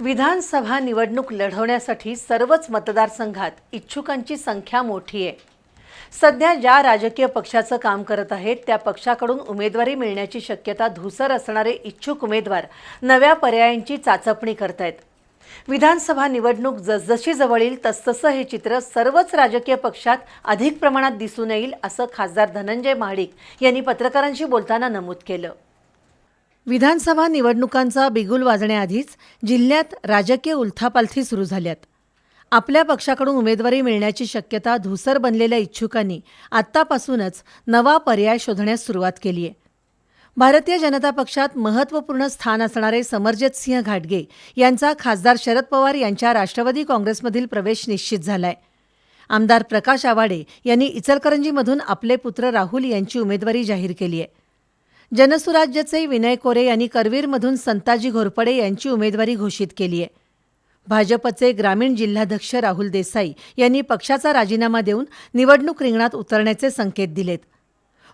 विधानसभा निवडणूक लढवण्यासाठी सर्वच मतदारसंघात इच्छुकांची संख्या मोठी आहे. सध्या ज्या राजकीय पक्षाचं काम करत आहेत त्या पक्षाकडून उमेदवारी मिळण्याची शक्यता धुसर असणारे इच्छुक उमेदवार नव्या पर्यायांची चाचपणी करतायत. विधानसभा निवडणूक जसजशी जवळ येईल तसतसं हे चित्र सर्वच राजकीय पक्षात अधिक प्रमाणात दिसून येईल असं खासदार धनंजय महाडिक यांनी पत्रकारांशी बोलताना नमूद केलं. विधानसभा निवडणुकांचा बिगुल वाजण्याआधीच जिल्ह्यात राजकीय उलथापालथी सुरू झाल्यात. आपल्या पक्षाकडून उमेदवारी मिळण्याची शक्यता धुसर बनलेल्या इच्छुकांनी आत्तापासूनच नवा पर्याय शोधण्यास सुरुवात केली आहे. भारतीय जनता पक्षात महत्त्वपूर्ण स्थान असणारे समरजित सिंह घाटगे यांचा खासदार शरद पवार यांच्या राष्ट्रवादी काँग्रेसमधील प्रवेश निश्चित झालाय. आमदार प्रकाश आवाडे यांनी इचलकरंजीमधून आपले पुत्र राहुल यांची उमेदवारी जाहीर केली आहे. जनसुराज्याचे विनय कोरे यांनी करवीरमधून संताजी घोरपडे यांची उमेदवारी घोषित केली आहे. भाजपचे ग्रामीण जिल्हाध्यक्ष राहुल देसाई यांनी पक्षाचा राजीनामा देऊन निवडणूक रिंगणात उतरण्याचे संकेत दिलेत.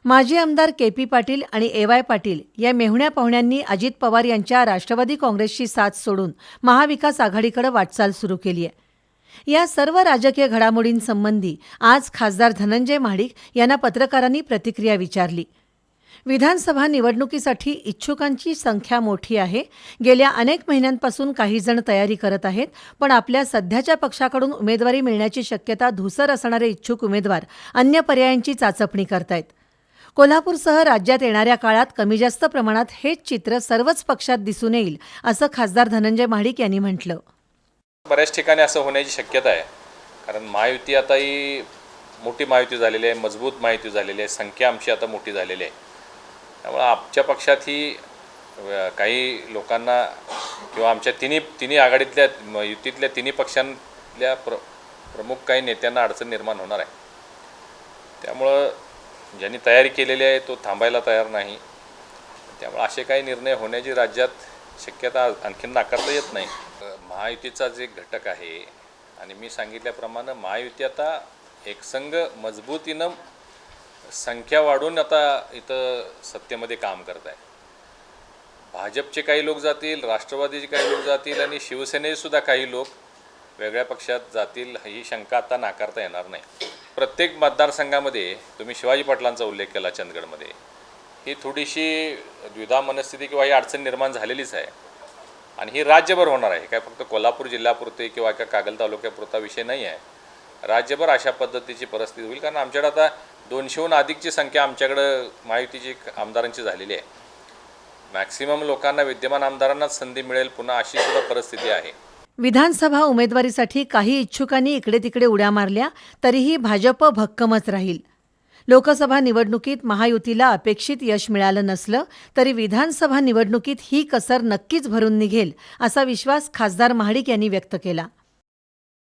माजी आमदार के पी पाटील आणि ए वाय पाटील या मेहुण्या पाहुण्यांनी अजित पवार यांच्या राष्ट्रवादी काँग्रेसची साथ सोडून महाविकास आघाडीकडे वाटचाल सुरू केली आहे. या सर्व राजकीय घडामोडींसंबंधी आज खासदार धनंजय महाडिक यांना पत्रकारांनी प्रतिक्रिया विचारली. विधानसभा निवडणुकीसाठी इच्छुकांची संख्या मोठी आहे. गेल्या अनेक महिन्यांपासून काही जण तयारी करत आहेत पण आपल्या सध्याच्या पक्षाकडून उमेदवारी मिळण्याची शक्यता धुसर असणारे इच्छुक उमेदवार अन्य पर्यायांची चाचपणी करतायत. कोल्हापूरसह राज्यात येणाऱ्या काळात कमी जास्त प्रमाणात हेच चित्र सर्वच पक्षात दिसून येईल असं खासदार धनंजय महाडिक यांनी म्हटलं. बऱ्याच ठिकाणी असं होण्याची शक्यता आहे. कारण महायुती आता ही मोठी महायुती झालेली आहे मजबूत महायुती झालेली आहे संख्या आमची आता मोठी झालेली आहे. त्यामुळं आमच्या पक्षातही काही लोकांना किंवा आमच्या तिन्ही तिन्ही आघाडीतल्या युतीतल्या तिन्ही पक्षांतल्या प्र प्रमुख काही नेत्यांना अडचण निर्माण होणार आहे. त्यामुळं ज्यांनी तयारी केलेली आहे तो थांबायला तयार नाही. त्यामुळे असे काही निर्णय होण्याची राज्यात शक्यता आणखीन नाकारता येत नाही. महायुतीचा जे घटक आहे आणि मी सांगितल्याप्रमाणे महायुती आता एकसंघ मजबूतीनं संख्या वाढून आता इथं सत्तेमध्ये काम करत आहे भाजपचे काही लोक जातील राष्ट्रवादीचे काही लोक जातील आणि शिवसेनेसुद्धा काही लोक वेगळ्या पक्षात जातील ही शंका आता नाकारता येणार नाही. प्रत्येक मतदारसंघामध्ये तुम्ही शिवाजी पाटलांचा उल्लेख केला चंदगडमध्ये. ही थोडीशी द्विधा मनस्थिती किंवा ही अडचण निर्माण झालेलीच आहे. आणि ही राज्यभर होणार आहे. काय फक्त कोल्हापूर जिल्ह्यापुरते किंवा एका कागल तालुक्यापुरता विषय नाही आहे. राज्यभर अशा पद्धतीची परिस्थिती होईल. कारण आमच्याकडे आता दोनशेहून अधिकची संख्या आमच्याकडं महायुतीची आमदारांची झालेली आहे. मॅक्सिमम लोकांना विद्यमान आमदारांनाच संधी मिळेल पुन्हा अशी सुद्धा परिस्थिती आहे. विधानसभा उमेदवारीसाठी काही इच्छुकांनी इकडे तिकडे उड्या मारल्या तरीही भाजप भक्कमच राहील. लोकसभा निवडणुकीत महायुतीला अपेक्षित यश मिळालं नसलं तरी विधानसभा निवडणुकीत ही कसर नक्कीच भरून निघेल असा विश्वास खासदार महाडिक यांनी व्यक्त केला.